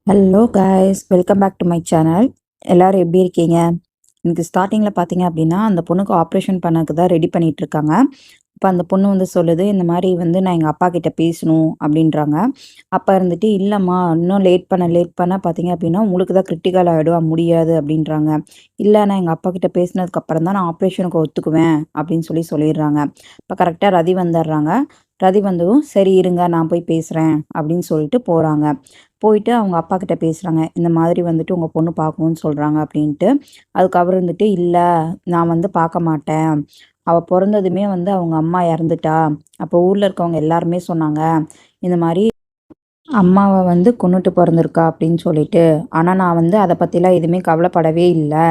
Hello guys welcome back to my channel எல்லோரும் எப்படி இருக்கீங்க? எனக்கு ஸ்டார்டிங்கில் பார்த்தீங்க அப்படின்னா அந்த பொண்ணுக்கு ஆப்ரேஷன் பண்ணக்கு தான் ரெடி பண்ணிட்டு இருக்காங்க. இப்போ அந்த பொண்ணு வந்து சொல்லுது இந்த மாதிரி வந்து நான் எங்கள் அப்பா கிட்ட பேசணும் அப்படின்றாங்க. அப்போ இருந்துட்டு இல்லைம்மா இன்னும் லேட் பண்ண லேட் பண்ண பார்த்தீங்க அப்படின்னா உங்களுக்கு தான் கிரிட்டிக்கல் ஆகிடும் முடியாது அப்படின்றாங்க. இல்லை நான் எங்கள் அப்பா கிட்ட பேசினதுக்கப்புறம் தான் நான் ஆப்ரேஷனுக்கு ஒத்துக்குவேன் அப்படின்னு சொல்லி சொல்லிடுறாங்க. இப்போ கரெக்டாக ரதி வந்துடுறாங்க. ரதி வந்ததும் சரி இருங்க நான் போய் பேசுகிறேன் அப்படின்னு சொல்லிட்டு போகிறாங்க போயிட்டு அவங்க அப்பா கிட்ட பேசுகிறாங்க இந்த மாதிரி வந்துட்டு உங்கள் பொண்ணு பார்க்கணுன்னு சொல்கிறாங்க அப்படின்ட்டு. அதுக்கு அவர் வந்துட்டு இல்லை நான் வந்து பார்க்க மாட்டேன். அவள் பிறந்ததுமே வந்து அவங்க அம்மா இறந்துட்டா. அப்போ ஊரில் இருக்கவங்க எல்லாருமே சொன்னாங்க இந்த மாதிரி அம்மாவை வந்து கொண்டுட்டு பிறந்திருக்கா அப்படின்னு சொல்லிட்டு. ஆனால் நான் வந்து அதை பற்றிலாம் எதுவுமே கவலைப்படவே இல்லை.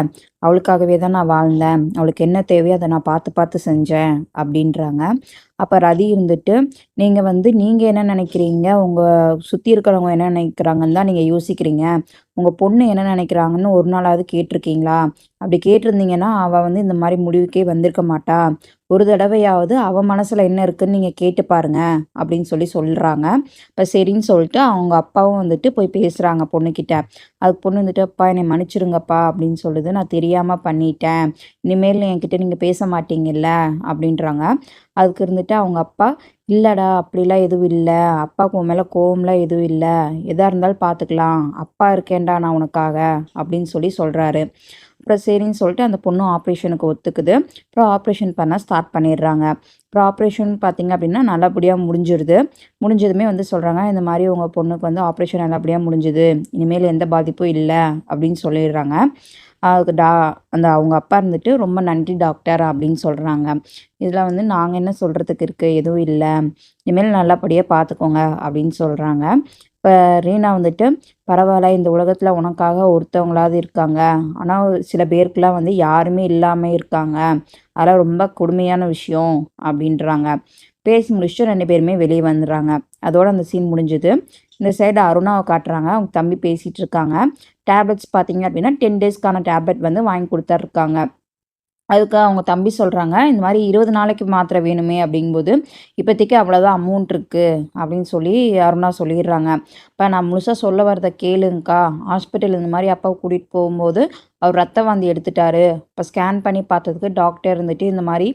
அவளுக்காகவே தான் நான் வாழ்ந்தேன். அவளுக்கு என்ன தேவையோ அதை நான் பார்த்து பார்த்து செஞ்சேன் அப்படின்றாங்க. அப்போ ரதி இருந்துட்டு நீங்கள் வந்து நீங்கள் என்ன நினைக்கிறீங்க? உங்கள் சுற்றி இருக்கிறவங்க என்ன நினைக்கிறாங்கன்னு தான் நீங்கள் யோசிக்கிறீங்க. உங்கள் பொண்ணு என்ன நினைக்கிறாங்கன்னு ஒரு நாளாவது கேட்டிருக்கீங்களா? அப்படி கேட்டிருந்தீங்கன்னா அவள் வந்து இந்த மாதிரி முடிவுக்கே வந்திருக்க மாட்டா. ஒரு தடவையாவது அவள் மனசில் என்ன இருக்குன்னு நீங்கள் கேட்டு பாருங்க அப்படின்னு சொல்லி சொல்கிறாங்க இப்போ சரின்னு சொல்லிட்டு அவங்க அப்பாவும் வந்துட்டு போய் பேசுகிறாங்க பொண்ணுக்கிட்ட அதுக்கு பொண்ணு வந்துட்டு அப்பா என்னை மன்னிச்சிருங்கப்பா அப்படின்னு சொல்லுது. நான் தெரியாமல் பண்ணிட்டேன். இனிமேல் என்கிட்ட நீங்கள் பேச மாட்டீங்கல்ல? அப்படின்றாங்க. அதுக்கு இருந்துட்டு அவங்க அப்பா இல்லைடா அப்படிலாம் எதுவும் இல்லை. அப்பாவுக்கு உன் மேலே கோவம்லாம் எதுவும் இல்லை. எதாக இருந்தாலும் பார்த்துக்கலாம் அப்பா இருக்கேன்டா நான் உனக்காக. அப்படின்னு சொல்லி சொல்கிறாரு அப்புறம் சரின்னு சொல்லிட்டு அந்த பொண்ணு ஆப்ரேஷனுக்கு ஒத்துக்குது. அப்புறம் ஆப்ரேஷன் பண்ண ஸ்டார்ட் பண்ணிடுறாங்க. அப்புறம் ஆப்ரேஷன் பார்த்திங்க அப்படின்னா நல்லபடியாக முடிஞ்சிருது. முடிஞ்சதுமே வந்து சொல்கிறாங்க இந்த மாதிரி உங்கள் பொண்ணுக்கு வந்து ஆப்ரேஷன் நல்லபடியாக முடிஞ்சுது. இனிமேல் எந்த பாதிப்பும் இல்லை. அப்படின்னு சொல்லிடுறாங்க. டா அந்த அவங்க அப்பா இருந்துட்டு ரொம்ப நன்றி டாக்டர் அப்படின்னு சொல்கிறாங்க இதில் வந்து நாங்கள் என்ன சொல்கிறதுக்கு இருக்குது எதுவும் இல்லை. இனிமேல் நல்லபடியாக பார்த்துக்கோங்க அப்படின்னு சொல்கிறாங்க இப்போ ரீனா வந்துட்டு பரவாயில்ல இந்த உலகத்தில் உனக்காக ஒருத்தவங்களாவது இருக்காங்க. ஆனால் சில பேருக்குலாம் வந்து யாருமே இல்லாமல் இருக்காங்க. அதெல்லாம் ரொம்ப கொடுமையான விஷயம் அப்படின்றாங்க. பேசி முடிச்சுட்டு ரெண்டு பேருமே வெளியே வந்துடுறாங்க. அதோட அந்த சீன் முடிஞ்சுது. இந்த சைடு அருணாவை காட்டுறாங்க. அவங்க தம்பி பேசிகிட்டு இருக்காங்க. டேப்லெட்ஸ் பார்த்தீங்க அப்படின்னா டென் டேஸ்க்கான டேப்லெட் வந்து வாங்கி கொடுத்துட்ருக்காங்க அதுக்கு அவங்க தம்பி சொல்கிறாங்க இந்த மாதிரி இருபது நாளைக்கு மாத்திரை வேணுமே அப்படிங்கும்போது இப்போதைக்கு அவ்வளோதான் அமௌண்ட் இருக்குது அப்படின்னு சொல்லி அருணா சொல்லிடுறாங்க. இப்போ நான் முழுசாக சொல்ல வரதை கேளுங்கக்கா. ஹாஸ்பிட்டல் இந்த மாதிரி அப்பாவை கூட்டிகிட்டு போகும்போது அவர் ரத்த வாந்தி எடுத்துட்டாரு. இப்போ ஸ்கேன் பண்ணி பார்த்ததுக்கு டாக்டர் இருந்துட்டு இந்த மாதிரி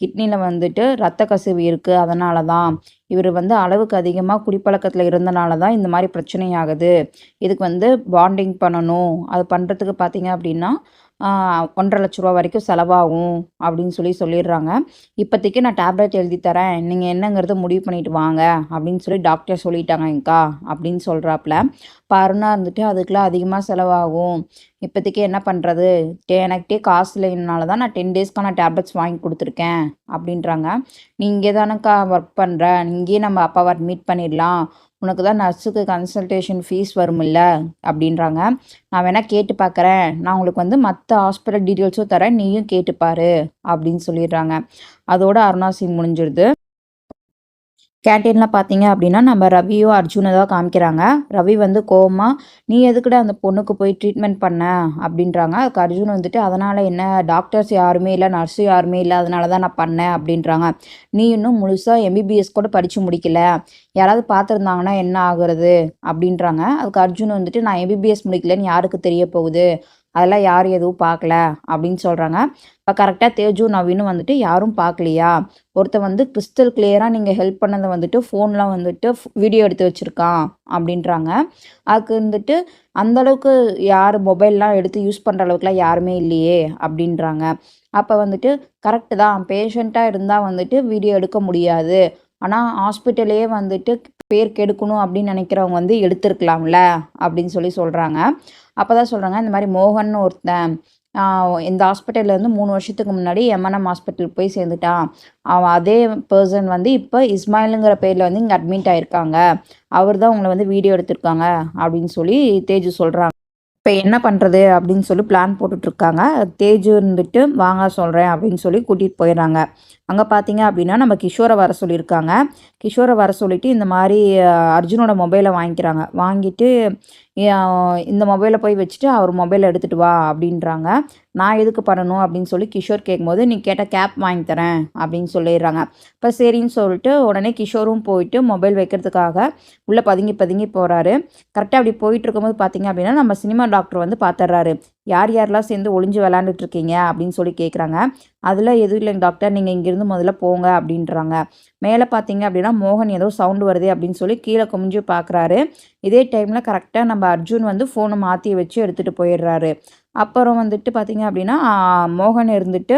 கிட்னியில் வந்துட்டு ரத்த கசிவு இருக்குது அதனால தான் இவர் வந்து அளவுக்கு அதிகமாக குடிப்பழக்கத்தில் இருந்தனால தான் இந்த மாதிரி பிரச்சனை ஆகுது. இதுக்கு வந்து பாண்டிங் பண்ணணும். அது பண்ணுறதுக்கு பார்த்தீங்க அப்படின்னா ஒன்றரை லட்ச ரூபா வரைக்கும் செலவாகும் அப்படின்னு சொல்லி சொல்லிடுறாங்க. இப்போதைக்கு நான் டேப்லெட் எழுதி தரேன். நீங்கள் என்னங்கிறத முடிவு பண்ணிட்டு வாங்க அப்படின்னு சொல்லி டாக்டர் சொல்லிட்டாங்கக்கா அப்படின்னு சொல்கிறாப்புல பருணா இருந்துட்டு அதுக்கெலாம் அதிகமாக செலவாகும். இப்போதைக்கு என்ன பண்ணுறது டே எனக்கிட்டே காசு இல்லைனால தான் நான் டென் டேஸ்க்கான டேப்லெட்ஸ் வாங்கி கொடுத்துருக்கேன் அப்படின்றாங்க. நீ இங்கே தானேக்கா ஒர்க் பண்ணுற இங்கேயே நம்ம அப்பாவை அட்மிட் பண்ணிடலாம். உனக்கு தான் நர்ஸுக்கு கன்சல்டேஷன் ஃபீஸ் வருமில்ல அப்படின்றாங்க. நான் வேணால் கேட்டு பார்க்குறேன் நான் உங்களுக்கு வந்து மற்ற ஹாஸ்பிட்டல் டீட்டெயில்ஸும் தரேன். நீயும் கேட்டுப்பாரு அப்படின்னு சொல்லிடுறாங்க. அதோட அருணா சிங் முடிஞ்சிருது கேன்டீனில் பார்த்தீங்க அப்படின்னா நம்ம ரவியோ அர்ஜுனை தான் காமிக்கிறாங்க. ரவி வந்து கோபமாக நீ எதுக்குடா அந்த பொண்ணுக்கு போய் ட்ரீட்மெண்ட் பண்ண? அப்படின்றாங்க. அதுக்கு அர்ஜுன் வந்துட்டு அதனால் என்ன? டாக்டர்ஸ் யாருமே இல்லை நர்ஸு யாருமே இல்லை. அதனால தான் நான் பண்ணேன். அப்படின்றாங்க. நீ இன்னும் முழுசாக எம்பிபிஎஸ் கூட படித்து முடிக்கல. யாராவது பார்த்துருந்தாங்கன்னா என்ன ஆகுறது அப்படின்றாங்க. அதுக்கு அர்ஜுன் வந்துட்டு நான் எம்பிபிஎஸ் முடிக்கலன்னு யாருக்கு தெரிய போகுது? அதெல்லாம் யாரும் எதுவும் பார்க்கல? அப்படின்னு சொல்கிறாங்க இப்போ கரெக்டாக தேஜு நவீனும் வந்துட்டு யாரும் பார்க்கலையா? ஒருத்தர் வந்து கிறிஸ்டல் கிளியராக நீங்கள் ஹெல்ப் பண்ணதை வந்துட்டு ஃபோன்லாம் வந்துட்டு வீடியோ எடுத்து வச்சுருக்கான் அப்படின்றாங்க. அதுக்கு வந்துட்டு அந்தளவுக்கு யார் மொபைல்லாம் எடுத்து யூஸ் பண்ணுற அளவுக்குலாம் யாருமே இல்லையே அப்படின்றாங்க. அப்போ வந்துட்டு கரெக்டு தான். பேஷண்ட்டாக இருந்தால் வந்துட்டு வீடியோ எடுக்க முடியாது. ஆனால் ஹாஸ்பிட்டலே வந்துட்டு பேர் கெடுக்கணும் அப்படின்னு நினைக்கிறவங்க வந்து எடுத்துருக்கலாம்ல அப்படின்னு சொல்லி சொல்கிறாங்க அப்போ தான் சொல்கிறாங்க இந்த மாதிரி மோகன் ஒருத்தன் இந்த ஹாஸ்பிட்டலில் வந்து மூணு வருஷத்துக்கு முன்னாடி எம்என்எம் ஹாஸ்பிட்டல் போய் சேர்ந்துட்டான். அவன் அதே பர்சன் வந்து இப்போ இஸ்மாயிலுங்கிற பேரில் வந்து இங்கே அட்மிட் ஆகியிருக்காங்க அவர் தான் உங்களை வந்து வீடியோ எடுத்திருக்காங்க அப்படின்னு சொல்லி தேஜு சொல்கிறாங்க இப்போ என்ன பண்ணுறது அப்படின்னு சொல்லி பிளான் போட்டுட்ருக்காங்க தேஜு இருந்துட்டு வாங்க சொல்கிறேன் அப்படின்னு சொல்லி கூட்டிகிட்டு போயிடுறாங்க. அங்கே பார்த்தீங்க அப்படின்னா நம்ம கிஷோரை வர சொல்லியிருக்காங்க. கிஷோரை வர சொல்லிவிட்டு இந்த மாதிரி அர்ஜுனோட மொபைலை வாங்கிக்கிறாங்க. வாங்கிட்டு இந்த மொபைலை போய் வச்சுட்டு அவர் மொபைலை எடுத்துகிட்டு வா அப்படின்றாங்க. நான் எதுக்கு பண்ணணும் அப்படின்னு சொல்லி கிஷோர் கேட்கும்போது நீ கேட்ட கேப் வாங்கி தரேன் அப்படின்னு சொல்லிடுறாங்க. இப்போ சரின்னு சொல்லிட்டு உடனே கிஷோரும் போயிட்டு மொபைல் வைக்கிறதுக்காக உள்ளே பதுங்கி பதுங்கி போகிறாரு கரெக்டாக அப்படி போயிட்டு இருக்கும்போது பார்த்தீங்க அப்படின்னா நம்ம சினிமா டாக்டர் வந்து பார்த்துட்றாரு யார் யாரெல்லாம் சேர்ந்து ஒளிஞ்சு விளாண்டுட்டு இருக்கீங்க? அப்படின்னு சொல்லி கேட்குறாங்க அதெல்லாம் எதுவும் இல்லைங்க டாக்டர் நீங்கள் இங்கேருந்து முதல்ல போங்க அப்படின்றாங்க. மேலே பார்த்தீங்க அப்படின்னா மோகன் ஏதோ சவுண்டு வருது அப்படின்னு சொல்லி கீழே குமிஞ்சு பார்க்குறாரு இதே டைமில் கரெக்டாக நம்ம அர்ஜுன் வந்து ஃபோனை மாற்றி வச்சு எடுத்துகிட்டு போயிடுறாரு. அப்புறம் வந்துட்டு பார்த்தீங்க அப்படின்னா மோகன் இருந்துட்டு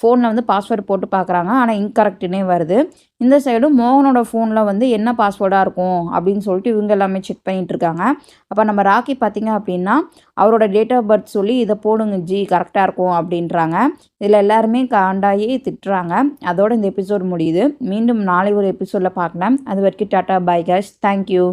ஃபோனில் வந்து பாஸ்வேர்டு போட்டு பார்க்குறாங்க. ஆனால் இன்கரெக்டுனே வருது. இந்த சைடும் மோகனோட ஃபோனில் வந்து என்ன பாஸ்வேர்டாக இருக்கும் அப்படின்னு சொல்லிட்டு இவங்க எல்லாமே செக் பண்ணிகிட்டு இருக்காங்க. அப்போ நம்ம ராக்கி பார்த்திங்க அப்படின்னா அவரோட டேட் ஆஃப் பர்த் சொல்லி இதை போடுங்க ஜி கரெக்டாக இருக்கும் அப்படின்றாங்க. இதில் எல்லாருமே காண்டாகி திட்டுறாங்க. அதோட இந்த எபிசோட் முடியுது. மீண்டும் நாளை ஒரு எபிசோடில் பார்க்கலாம். அது வரைக்கும் டாட்டா பை கேஷ் தேங்க்யூ